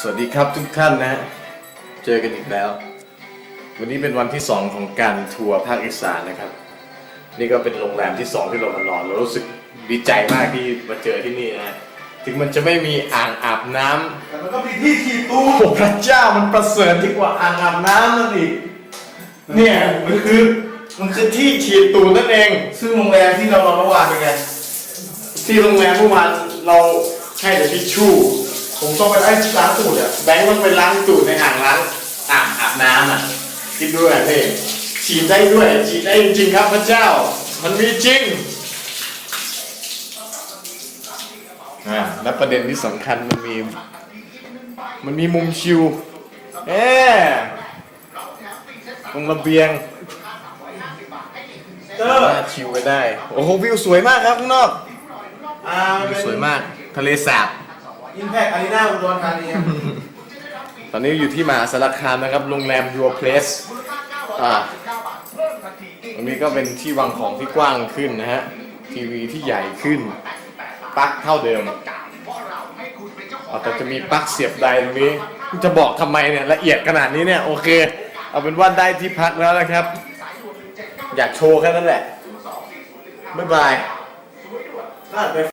สวัสดีครับทุกท่านนะฮะเจอกันอีกแล้ว วันนี้เป็นวันที่ 2 ของการทัวร์ภาคอีสานนะครับ นี่ก็เป็นโรงแรมที่ 2 ที่เรามานอนเรารู้สึกดีใจมากที่มาเจอที่นี่นะฮะถึงมันจะไม่มีอ่างอาบน้ำแต่มันก็มีที่ฉีดตูโอ้พระเจ้ามันประเสริฐยิ่งกว่าอ่างอาบน้ำนั่นอีกเนี่ยมันคือมันคือที่ฉีดตูดนั่นเอง ซึ่งโรงแรมที่เรานอนเมื่อวานเป็นไงที่โรงแรมเมื่อวานเราให้แต่ทิชชู่ ผมต้องไปไอ้ล้างตูดอะแบงค์ต้องไปล้างตูดในอ่างล้างอ่างอาบน้ำอะคิดด้วยพี่ฉีดได้ด้วยฉีดได้จริงๆครับพระเจ้า มันมีจริงอ่าและประเด็นที่สำคัญมันมี มันมีมุมชิวเอ๊ตรงระเบียงเจอสามารถชิวไปได้ โอ้โหวิวสวยมากครับข้างนอกอ่ามันวิวเป็นสวยมาก ทะเลสาบ อิมแพคอารีนาอุดรธานีตอนนี้อยู่ที่มหาสารคามนะครับ โรงแรม Your Place อ่าตรงนี้ก็เป็นที่วางของที่กว้างขึ้นนะฮะ ทีวีที่ใหญ่ขึ้น ปลั๊กเท่าเดิมอ๋อแต่จะมีปลั๊กเสียบใดตรงนี้ จะบอกทำไมเนี่ยละเอียดขนาดนี้เนี่ยโอเค เอาเป็นว่าได้ที่พักแล้วนะครับ อยากโชว์แค่นั้นแหละ บ๊ายบาย